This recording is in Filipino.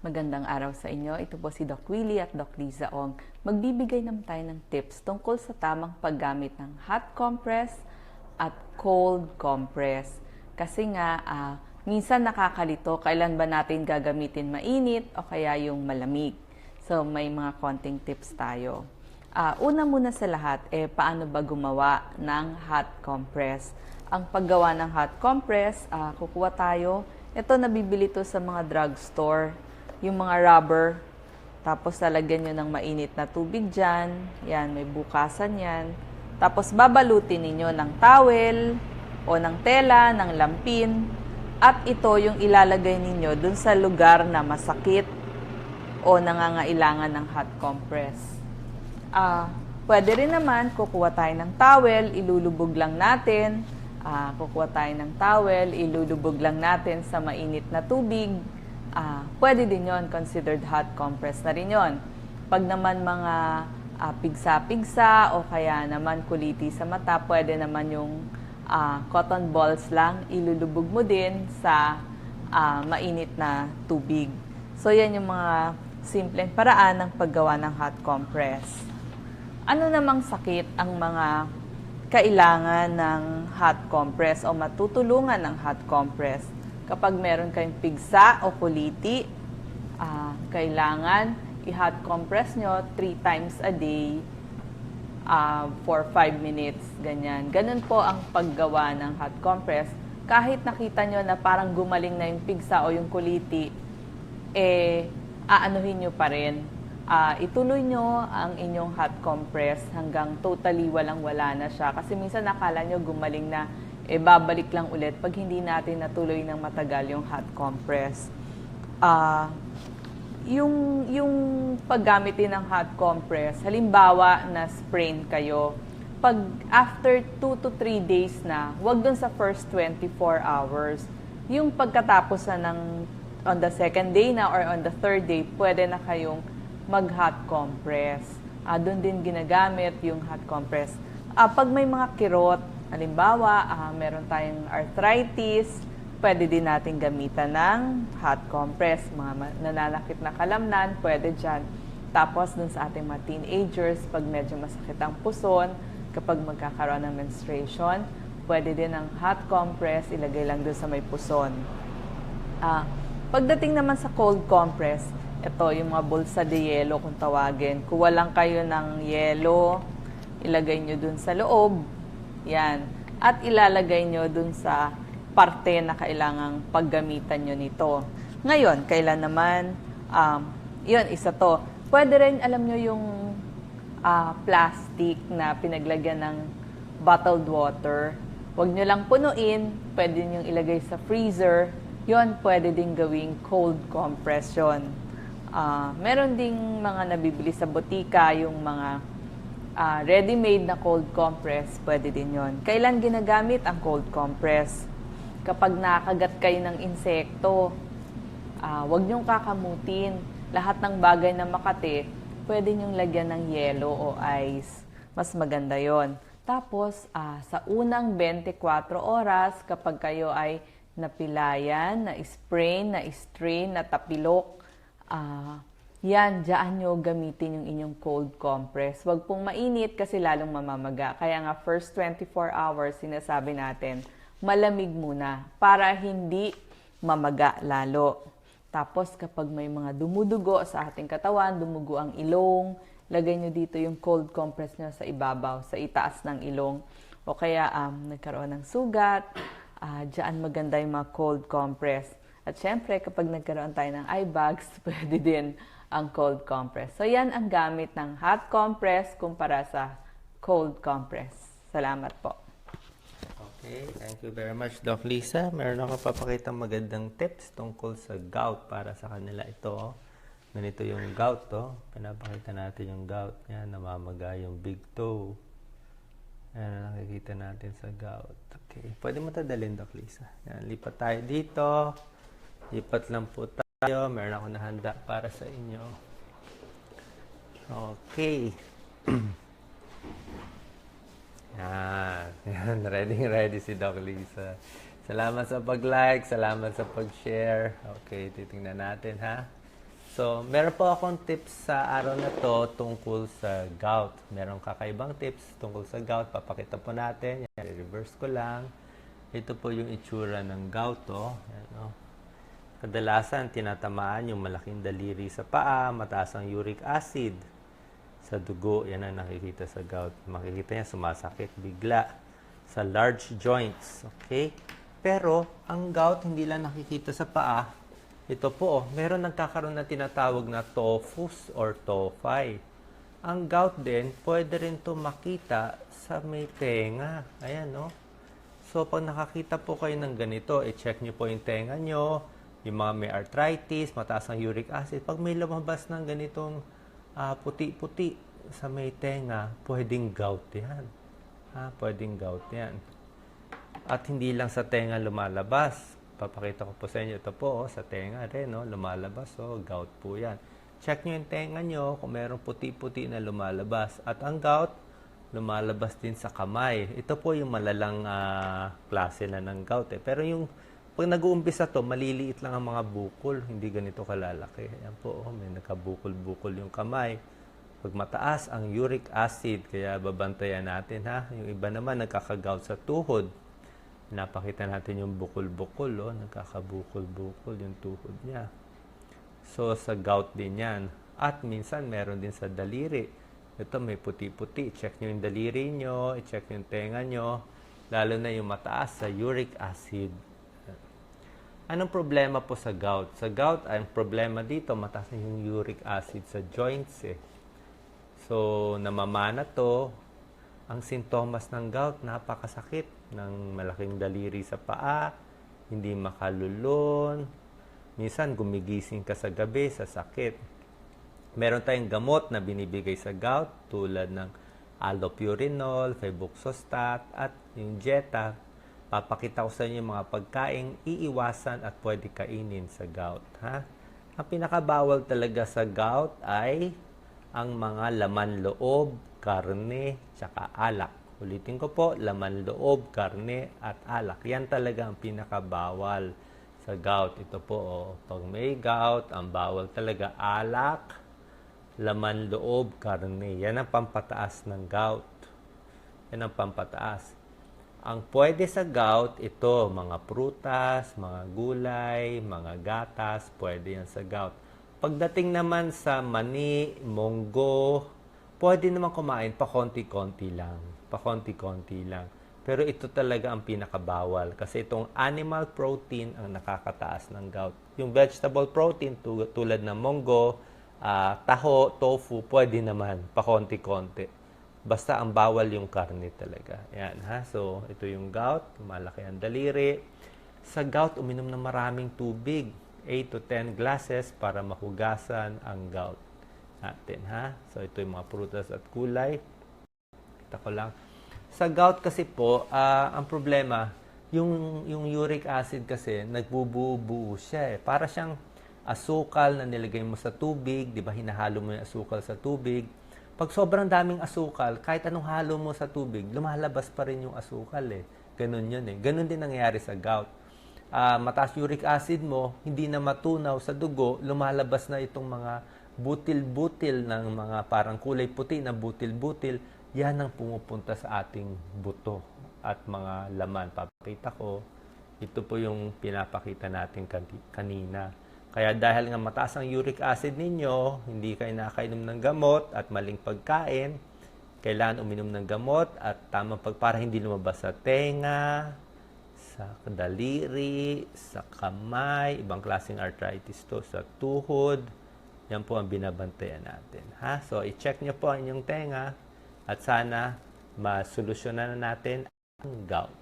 Magandang araw sa inyo. Ito po si Doc Willie at Doc Liza Ong. Magbibigay naman tayo ng tips tungkol sa tamang paggamit ng hot compress at cold compress. Kasi nga, ah, minsan nakakalito kailan ba natin gagamitin mainit o kaya yung malamig. So, may mga konting tips tayo. Ah, una muna sa lahat, eh, paano ba gumawa ng hot compress? Ang paggawa ng hot compress, ah, kukuha tayo. Ito, nabibili to sa mga drugstore. Yung mga rubber. Tapos, lalagyan nyo ng mainit na tubig dyan. Yan, may bukasan yan. Tapos, babalutin ninyo ng towel o ng tela, ng lampin. At ito yung ilalagay ninyo dun sa lugar na masakit o nangangailangan ng hot compress. Ah, pwede rin naman kukuha tayo ng towel, ilulubog lang natin. Ah, kukuha tayo ng towel, ilulubog lang natin sa mainit na tubig. Ah, pwede din 'yon, considered hot compress na rin 'yon. Pag naman mga ah, pigsa-pigsa o kaya naman kuliti sa mata, pwede naman yung ah, cotton balls lang, ilulubog mo din sa ah, mainit na tubig. So, yan yung mga simpleng paraan ng paggawa ng hot compress. Ano namang sakit ang mga kailangan ng hot compress o matutulungan ng hot compress? Kapag meron kayong pigsa o kuliti, ah, kailangan i-hot compress nyo 3 times a day ah, for 5 minutes, ganyan. Ganun po ang paggawa ng hot compress. Kahit nakita nyo na parang gumaling na yung pigsa o yung kuliti, eh, aanuhin nyo pa rin. Ah, ituloy nyo ang inyong hot compress hanggang totally walang-wala na siya. Kasi minsan nakala nyo gumaling na, eh, babalik lang ulit pag hindi natin natuloy ng matagal yung hot compress. Ah, yung yung paggamit ng hot compress, halimbawa na sprain kayo, pag after 2 to 3 days na, wag dun sa first 24 hours. Yung pagkatapos na ng on the second day na or on the third day, pwede na kayong mag-hot compress. Ah, doon din ginagamit yung hot compress. Ah, pag may mga kirot, halimbawa, ah, meron tayong arthritis, pwede din natin gamitan ng hot compress. Mga nananakit na kalamnan, pwede dyan. Tapos dun sa ating mga teenagers, pag medyo masakit ang puson, kapag magkakaroon ng menstruation, pwede din ang hot compress, ilagay lang dun sa may puson. Ah, pagdating naman sa cold compress, ito yung mga bulsa de yelo kung tawagin. Kuha lang kayo ng yelo, ilagay nyo dun sa loob. Yan. At ilalagay nyo dun sa parte na kailangang paggamitan nyo nito. Ngayon, kailan naman, um, yun, isa to. Pwede rin, alam nyo yung ah, plastic na pinaglagyan ng bottled water. Huwag nyo lang punuin, pwede nyo ilagay sa freezer. Yon pwede din gawing cold compression. Ah, meron ding mga nabibili sa botika, yung mga ah, ready-made na cold compress, pwede din yon. Kailan ginagamit ang cold compress? Kapag nakagat kayo ng insekto, ah, huwag niyong kakamutin. Lahat ng bagay na makati, pwede niyong lagyan ng yelo o ice. Mas maganda yon. Tapos, ah, sa unang 24 oras, kapag kayo ay napilayan, na-sprain, na-strain, natapilok, ah, yan, dyan nyo gamitin yung inyong cold compress. Huwag pong mainit kasi lalong mamamaga. Kaya nga, first 24 hours, sinasabi natin, malamig muna para hindi mamaga lalo. Tapos kapag may mga dumudugo sa ating katawan, dumugo ang ilong, lagay nyo dito yung cold compress nyo sa ibabaw, sa itaas ng ilong. O kaya um, nagkaroon ng sugat, ah dyan maganda yung mga cold compress. At syempre, kapag nagkaroon tayo ng eye bags, pwede din ang cold compress. So yan ang gamit ng hot compress kumpara sa cold compress. Salamat po. Okay, thank you very much, Doc Lisa. Meron ako papakitang magandang tips tungkol sa gout para sa kanila. Ito, oh. ganito yung gout, to. Pinapakita natin yung gout. Yan, namamaga yung big toe. Yan nakikita natin sa gout. Okay, pwede mo tadalin, Doc Lisa. Yan, lipat tayo dito. Lipat lang po tayo. Meron ako nahanda para sa inyo. Okay. Yan. Yan. Ready, ready si Doc Lisa. Salamat sa pag-like. Salamat sa pag-share. Okay, titingnan natin ha. So, meron po akong tips sa araw na to tungkol sa gout. Meron kakaibang tips tungkol sa gout. Papakita po natin. Yan, reverse ko lang. Ito po yung itsura ng gout. Oh. Yan, oh. Kadalasan, tinatamaan yung malaking daliri sa paa, mataas ang uric acid sa dugo. Yan ang nakikita sa gout. Makikita niya, sumasakit bigla sa large joints. Okay? Pero, ang gout hindi lang nakikita sa paa. Ito po, oh, meron nagkakaroon na tinatawag na tophus or tophi. Ang gout din, pwede rin ito makita sa may tenga. Ayan, no? So, pag nakakita po kayo ng ganito, i-check nyo po yung tenga nyo, yung mga may arthritis, mataas ang uric acid. Pag may lumabas ng ganitong ah, puti-puti sa may tenga, pwedeng gout yan. Ha, pwedeng gout yan. At hindi lang sa tenga lumalabas. Papakita ko po sa inyo. Ito po, oh, sa tenga rin, no? lumalabas. So, gout po yan. Check nyo yung tenga nyo kung mayroong puti-puti na lumalabas. At ang gout, lumalabas din sa kamay. Ito po yung malalang ah, klase na ng gout. Eh. Pero yung pag nag-uumpisa to, maliliit lang ang mga bukol. Hindi ganito kalalaki. Ayan po, oh, may nakabukol-bukol yung kamay. Pag mataas ang uric acid, kaya babantayan natin ha. Yung iba naman nagkakagout sa tuhod. Napakita natin yung bukol-bukol, oh. nagkakabukol-bukol yung tuhod niya. So, sa gout din yan. At minsan, meron din sa daliri. Ito, may puti-puti. Check nyo yung daliri nyo, i-check yung tenga nyo, lalo na yung mataas sa uric acid. Anong problema po sa gout? Sa gout, ang problema dito, mataas na yung uric acid sa joints eh. So, namamana to. Ang sintomas ng gout, napakasakit ng malaking daliri sa paa, hindi makalulon, minsan gumigising ka sa gabi sa sakit. Meron tayong gamot na binibigay sa gout tulad ng allopurinol, febuxostat, at yung Jetta. Papakita ko sa inyo yung mga pagkain iiwasan at pwede kainin sa gout. Ha? Ang pinakabawal talaga sa gout ay ang mga laman loob, karne, tsaka alak. Ulitin ko po, laman loob, karne, at alak. Yan talaga ang pinakabawal sa gout. Ito po, oh, pag may gout, ang bawal talaga alak, laman loob, karne. Yan ang pampataas ng gout. Yan ang pampataas. Ang pwede sa gout, ito, mga prutas, mga gulay, mga gatas, pwede yan sa gout. Pagdating naman sa mani, monggo, pwede naman kumain pa konti-konti lang. Pa konti-konti lang. Pero ito talaga ang pinakabawal kasi itong animal protein ang nakakataas ng gout. Yung vegetable protein tu- tulad ng monggo, ah, taho, tofu, pwede naman pa konti-konti. Basta ang bawal yung karne talaga. Yan ha. So, ito yung gout. Malaki ang daliri. Sa gout, uminom ng maraming tubig. 8 to 10 glasses para mahugasan ang gout natin ha. So, ito yung mga prutas at gulay. Kita ko lang. Sa gout kasi po, ah, ang problema, yung, yung uric acid kasi, nagbubuo siya eh. Para siyang asukal na nilagay mo sa tubig, di ba hinahalo mo yung asukal sa tubig. Pag sobrang daming asukal, kahit anong halo mo sa tubig, lumalabas pa rin yung asukal eh. Ganun yun eh. Ganun din nangyayari sa gout. Ah, mataas uric acid mo, hindi na matunaw sa dugo, lumalabas na itong mga butil-butil ng mga parang kulay puti na butil-butil. Yan ang pumupunta sa ating buto at mga laman. Papakita ko, ito po yung pinapakita natin kan- kanina. Kaya dahil nga mataas ang uric acid ninyo, hindi kayo nakainom ng gamot at maling pagkain, kailangan uminom ng gamot at tamang pag para hindi lumabas sa tenga, sa daliri, sa kamay, ibang klaseng arthritis to, sa tuhod. Yan po ang binabantayan natin. Ha? So, i-check nyo po ang inyong tenga at sana masolusyonan na natin ang gout.